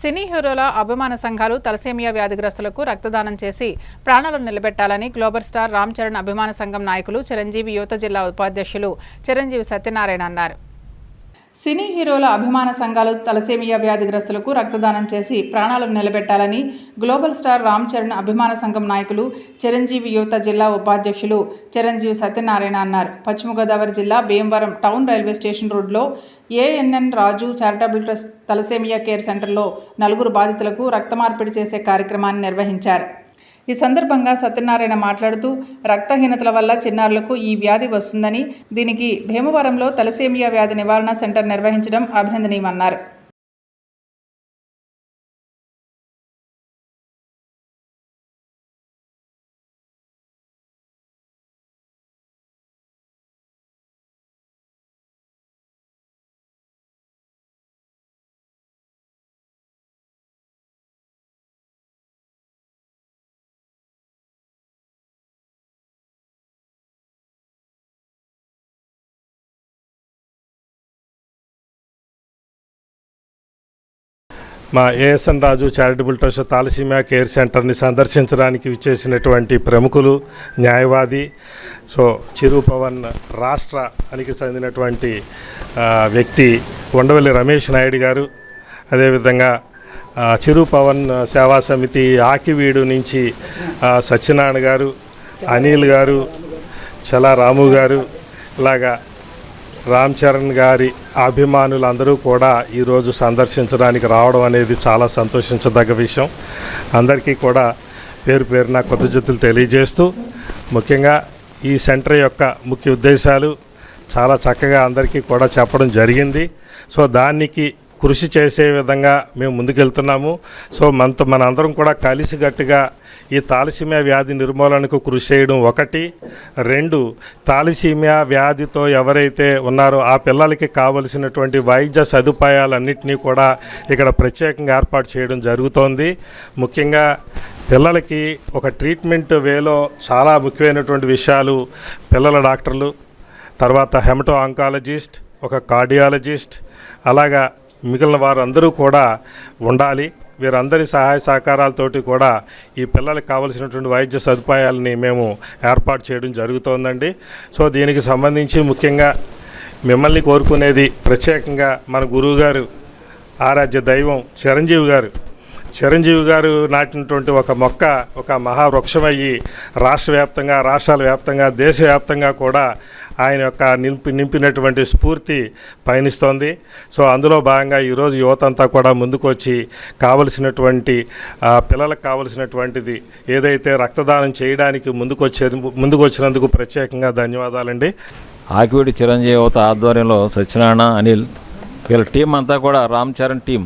సినీ హీరోల అభిమాన సంఘాలు తలసేమియా వ్యాధిగ్రస్తులకు రక్తదానం చేసి ప్రాణాలను నిలబెట్టాలని గ్లోబల్ స్టార్ రామ్ చరణ్ అభిమాన సంఘం నాయకులు చిరంజీవి యువత జిల్లా ఉపాధ్యక్షులు చిరంజీవి సత్యనారాయణ అన్నారు. సినీ హీరోల అభిమాన సంఘాలు తలసేమియా వ్యాధిగ్రస్తులకు రక్తదానం చేసి ప్రాణాలను నిలబెట్టాలని గ్లోబల్ స్టార్ రామ్ చరణ్ అభిమాన సంఘం నాయకులు చిరంజీవి యువత జిల్లా ఉపాధ్యక్షులు చిరంజీవి సత్యనారాయణ అన్నారు. పశ్చిమ గోదావరి జిల్లా భీమవరం టౌన్ రైల్వే స్టేషన్ రోడ్లో ANN Raju charitable trust thalassemia care సెంటర్లో నలుగురు బాధితులకు రక్త మార్పిడి చేసే కార్యక్రమాన్ని నిర్వహించారు. ఈ సందర్భంగా సత్యనారాయణ మాట్లాడుతూ రక్తహీనతల వల్ల చిన్నారులకు ఈ వ్యాధి వస్తుందని దీనికి భీమవరంలో తలసేమియా వ్యాధి నివారణ సెంటర్ నిర్వహించడం అభినందనీయమన్నారు. మా ASN Raju charitable trust thalassemia care సెంటర్ని సందర్శించడానికి విచ్చేసినటువంటి ప్రముఖులు న్యాయవాది సో చిరు పవన్ రాష్ట్రానికి చెందినటువంటి వ్యక్తి ఉండవల్లి రమేష్ నాయుడు గారు. అదేవిధంగా చిరు పవన్ సేవా సమితి ఆకివీడు నుంచి సత్యనారాయణ గారు అనిల్ గారు చలా రాము గారు ఇలాగా రామ్ చరణ్ గారి అభిమానులు అందరూ కూడా ఈరోజు సందర్శించడానికి రావడం అనేది చాలా సంతోషించదగ్గ విషయం. అందరికీ కూడా పేరు పేరున జతులు తెలియజేస్తూ ముఖ్యంగా ఈ సెంటర్ యొక్క ముఖ్య ఉద్దేశాలు చాలా చక్కగా అందరికీ కూడా చెప్పడం జరిగింది. సో దానికి కృషి చేసే విధంగా మేము ముందుకెళ్తున్నాము. సో మనతో మనందరం కూడా కలిసికట్టుగా ఈ తాలసీమియా వ్యాధి నిర్మూలనకు కృషి చేయడం ఒకటి. రెండు తాలసీమియా వ్యాధితో ఎవరైతే ఉన్నారో ఆ పిల్లలకి కావలసినటువంటి వైద్య సదుపాయాలన్నింటినీ కూడా ఇక్కడ ప్రత్యేకంగా ఏర్పాటు చేయడం జరుగుతోంది. ముఖ్యంగా పిల్లలకి ఒక ట్రీట్మెంట్ వేలో చాలా ముఖ్యమైనటువంటి విషయాలు పిల్లల డాక్టర్లు తర్వాత హెమటో ఆంకాలజిస్ట్ ఒక కార్డియాలజిస్ట్ అలాగా మిగిలిన వారందరూ కూడా ఉండాలి. వీరందరి సహాయ సహకారాలతోటి కూడా ఈ పిల్లలకు కావలసినటువంటి వైద్య సదుపాయాలని మేము ఏర్పాటు చేయడం జరుగుతోందండి. సో దీనికి సంబంధించి ముఖ్యంగా మిమ్మల్ని కోరుకునేది ప్రత్యేకంగా మన గురువుగారు ఆరాధ్య దైవం చిరంజీవి గారు చిరంజీవి గారు నాటినటువంటి ఒక మొక్క ఒక మహావృక్షమయ్యి రాష్ట్ర వ్యాప్తంగా రాష్ట్రాల వ్యాప్తంగా దేశవ్యాప్తంగా కూడా ఆయన యొక్క నింపి నింపినటువంటి స్ఫూర్తి పయనిస్తోంది. సో అందులో భాగంగా ఈరోజు యువత అంతా కూడా ముందుకొచ్చి కావలసినటువంటి పిల్లలకు కావలసినటువంటిది ఏదైతే రక్తదానం చేయడానికి ముందుకొచ్చే ముందుకొచ్చినందుకు ప్రత్యేకంగా ధన్యవాదాలండి. ఆకివీడి చిరంజీవి యువత ఆధ్వర్యంలో సత్యనారాయణ అనిల్ వీళ్ళ టీం అంతా కూడా రామ్ చరణ్ టీం.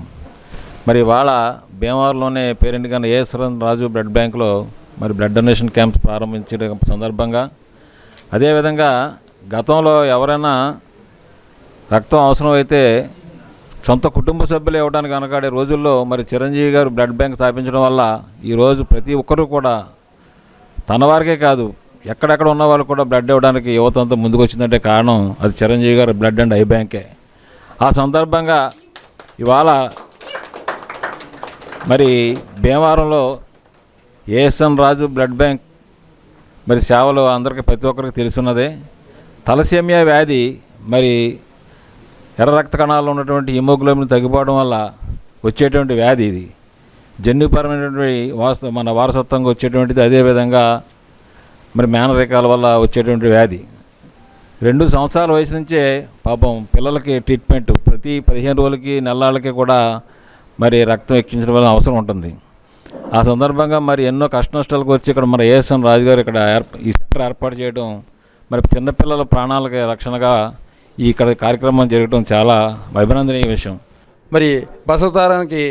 మరి వాళ్ళ భీమవరంలోనే పేరెంట్ గారి ఏఎస్ఎన్ రాజు బ్లడ్ బ్యాంక్లో మరి బ్లడ్ డొనేషన్ క్యాంప్స్ ప్రారంభించిన సందర్భంగా అదేవిధంగా గతంలో ఎవరైనా రక్తం అవసరమైతే సొంత కుటుంబ సభ్యులు ఇవ్వడానికి వెనకాడే రోజుల్లో మరి చిరంజీవి గారు బ్లడ్ బ్యాంక్ స్థాపించడం వల్ల ఈరోజు ప్రతి ఒక్కరూ కూడా తన వారికే కాదు ఎక్కడెక్కడ ఉన్న వాళ్ళు కూడా బ్లడ్ ఇవ్వడానికి యువత అంతా ముందుకు వచ్చిందంటే కారణం అది చిరంజీవి గారు బ్లడ్ అండ్ ఐ బ్యాంకే. ఆ సందర్భంగా ఇవాళ మరి భీమవరంలో ఏఎస్ఎన్ రాజు బ్లడ్ బ్యాంక్ మరి సేవలు అందరికీ ప్రతి ఒక్కరికి తెలుసున్నదే. తలసేమియా వ్యాధి మరి ఎర్ర రక్త కణాల్లో ఉన్నటువంటి హిమోగ్లోబిన్ తగ్గిపోవడం వల్ల వచ్చేటువంటి వ్యాధి ఇది. జన్యుపరమైనటువంటి వాస్త మన వారసత్వంగా వచ్చేటువంటిది అదేవిధంగా మరి మేనరికాల వల్ల వచ్చేటువంటి వ్యాధి. రెండు సంవత్సరాల వయసు నుంచే పాపం పిల్లలకి ట్రీట్మెంట్. ప్రతి పదిహేను రోజులకి నెలలకి కూడా మరి రక్తం ఎక్కించడం వల్ల అవసరం ఉంటుంది. ఆ సందర్భంగా మరి ఎన్నో కష్ట నష్టాలకు వచ్చి ఇక్కడ మన ఏఎస్ఎం రాజు గారు ఇక్కడ ఈ సెంటర్ ఏర్పాటు చేయడం మరి చిన్నపిల్లల ప్రాణాలకి రక్షణగా ఈ ఇక్కడ కార్యక్రమం జరగడం చాలా అభినందనీయ విషయం. మరి బసవతారానికి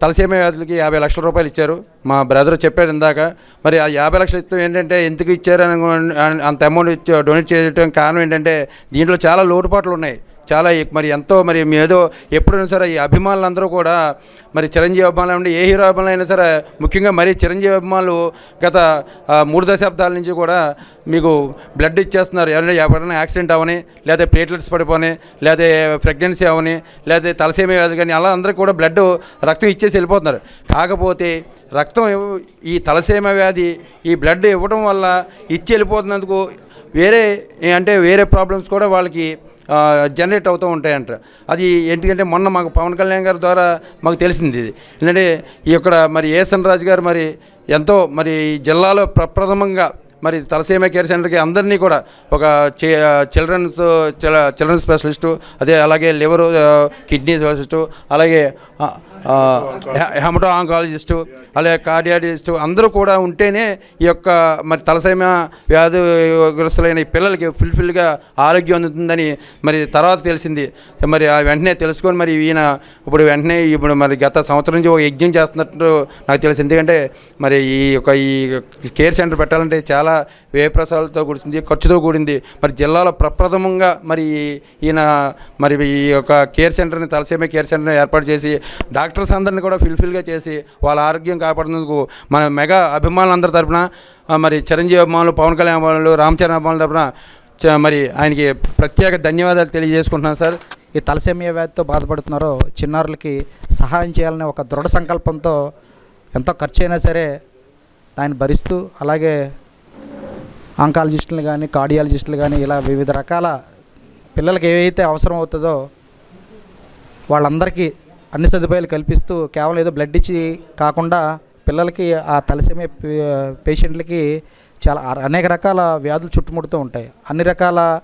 తలసేమ వ్యాధులకి యాభై లక్షల రూపాయలు ఇచ్చారు. మా బ్రదర్ చెప్పాడు ఇందాక మరి ఆ యాభై లక్షలు ఇస్తాం ఏంటంటే ఎందుకు ఇచ్చారని అంత అమౌంట్ ఇచ్చి డొనేట్ చేయడం కారణం ఏంటంటే దీంట్లో చాలా లోటుపాట్లు ఉన్నాయి. చాలా మరి ఎంతో మరి ఏదో ఎప్పుడైనా సరే ఈ అభిమానులందరూ కూడా మరి చిరంజీవి అభిమానులు ఉండి ఏ హీరో అభిమానులు అయినా సరే ముఖ్యంగా మరి చిరంజీవి అభిమానులు గత మూడు దశాబ్దాల నుంచి కూడా మీకు బ్లడ్ ఇచ్చేస్తున్నారు. ఎవరైనా ఎవరైనా యాక్సిడెంట్ అవని లేదా ప్లేట్లెట్స్ పడిపోని లేదా ప్రెగ్నెన్సీ అవని లేదా తలసేమి వ్యాధి కానీ అలా అందరికీ కూడా బ్లడ్ రక్తం ఇచ్చేసి వెళ్ళిపోతున్నారు. కాకపోతే రక్తం ఈ తలసేమ వ్యాధి ఈ బ్లడ్ ఇవ్వడం వల్ల ఇచ్చి వెళ్ళిపోతున్నందుకు వేరే అంటే వేరే ప్రాబ్లమ్స్ కూడా వాళ్ళకి జనరేట్ అవుతూ ఉంటాయంట. అది ఎందుకంటే మొన్న మాకు పవన్ కళ్యాణ్ గారి ద్వారా మాకు తెలిసింది ఇది. ఎందుకంటే ఈ యొక్క మరి ఏసన్ రాజు గారు మరి ఎంతో మరి జిల్లాలో ప్రప్రథమంగా మరి తలసీమ కేర్ సెంటర్కి అందరినీ కూడా ఒక చిల్డ్రన్స్ చిల్డ్రన్స్ స్పెషలిస్టు అదే అలాగే లివర్ కిడ్నీ స్పెషలిస్టు అలాగే హెమటో ఆంకాలజిస్టు అలాగే కార్డియాలజిస్టు అందరూ కూడా ఉంటేనే ఈ యొక్క మరి తలసేమ వ్యాధిగ్రస్తులైన పిల్లలకి ఫుల్ఫిల్గా ఆరోగ్యం అందుతుందని మరి తర్వాత తెలిసింది. మరి ఆ వెంటనే తెలుసుకొని మరి ఈయన ఇప్పుడు వెంటనే ఇప్పుడు మరి గత సంవత్సరం నుంచి ఒక యజ్ఞం చేస్తున్నట్టు నాకు తెలిసింది. ఎందుకంటే మరి ఈ యొక్క ఈ కేర్ సెంటర్ పెట్టాలంటే చాలా వ్యయప్రసాదాలతో కూడింది ఖర్చుతో కూడింది. మరి జిల్లాలో ప్రప్రథమంగా మరి ఈయన మరి ఈ యొక్క కేర్ సెంటర్ని తలసేమ కేర్ సెంటర్ని ఏర్పాటు చేసి డాక్టర్స్ అందరిని కూడా ఫిల్ఫిల్గా చేసి వాళ్ళ ఆరోగ్యం కాపాడినందుకు మన మెగా అభిమానులందరి తరఫున మరి చిరంజీవి అభిమానులు పవన్ కళ్యాణ్ అభిమానులు రామచరణ్ అభిమానుల తరపున మరి ఆయనకి ప్రత్యేక ధన్యవాదాలు తెలియజేసుకుంటున్నాను సార్. ఈ తలసేమియా వ్యాధితో బాధపడుతున్నారో చిన్నారులకి సహాయం చేయాలనే ఒక దృఢ సంకల్పంతో ఎంతో ఖర్చు అయినా సరే దాన్ని భరిస్తూ అలాగే ఆంకాలజిస్టులు కానీ కార్డియాలజిస్టులు కానీ ఇలా వివిధ రకాల పిల్లలకి ఏవైతే అవసరం అవుతుందో వాళ్ళందరికీ అన్ని సదుపాయాలు కల్పిస్తూ కేవలం ఏదో బ్లడ్ ఇచ్చి కాకుండా పిల్లలకి ఆ తలసేమే పేషెంట్లకి చాలా అనేక రకాల వ్యాధులు చుట్టుముడుతూ ఉంటాయి. అన్ని రకాల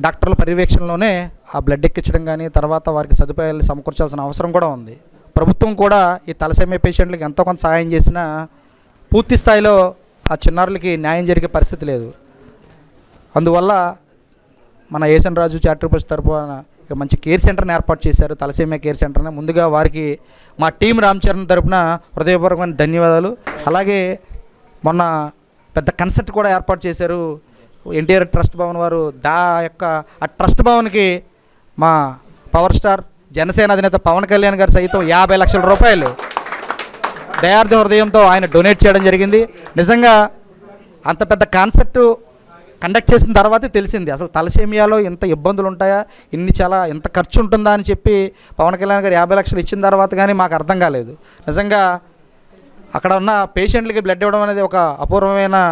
డాక్టర్ల పర్యవేక్షణలోనే ఆ బ్లడ్ ఎక్కించడం కానీ తర్వాత వారికి సదుపాయాలు సమకూర్చాల్సిన అవసరం కూడా ఉంది. ప్రభుత్వం కూడా ఈ తలసేమే పేషెంట్లకు ఎంతో కొంత సహాయం చేసినా పూర్తి స్థాయిలో ఆ చిన్నారులకి న్యాయం జరిగే పరిస్థితి లేదు. అందువల్ల మన ఏసన్ రాజు చారిటబుల్స్ తరపున ఇక మంచి కేర్ సెంటర్ని ఏర్పాటు చేశారు. తలసీమ కేర్ సెంటర్ని. ముందుగా వారికి మా టీం రామ్ చరణ్ తరఫున హృదయపూర్వకమైన ధన్యవాదాలు. అలాగే మొన్న పెద్ద కన్సర్ట్ కూడా ఏర్పాటు చేశారు. ఎన్టీఆర్ ట్రస్ట్ భవన్ వారు దా యొక్క ఆ ట్రస్ట్ భవన్కి మా పవర్ స్టార్ జనసేన అధినేత పవన్ కళ్యాణ్ గారు సైతం యాభై లక్షల రూపాయలు దయార్థ హృదయంతో ఆయన డొనేట్ చేయడం జరిగింది. నిజంగా అంత పెద్ద కాన్సెప్ట్ కండక్ట్ చేసిన తర్వాతే తెలిసింది. అసలు తలసేమియాలో ఇంత ఇబ్బందులు ఉంటాయా ఇన్ని చాలా ఇంత ఖర్చు ఉంటుందా అని చెప్పి పవన్ కళ్యాణ్ గారు యాభై లక్షలు ఇచ్చిన తర్వాత కానీ మాకు అర్థం కాలేదు. నిజంగా అక్కడ ఉన్న పేషెంట్లకి బ్లడ్ ఇవ్వడం అనేది ఒక అపూర్వమైన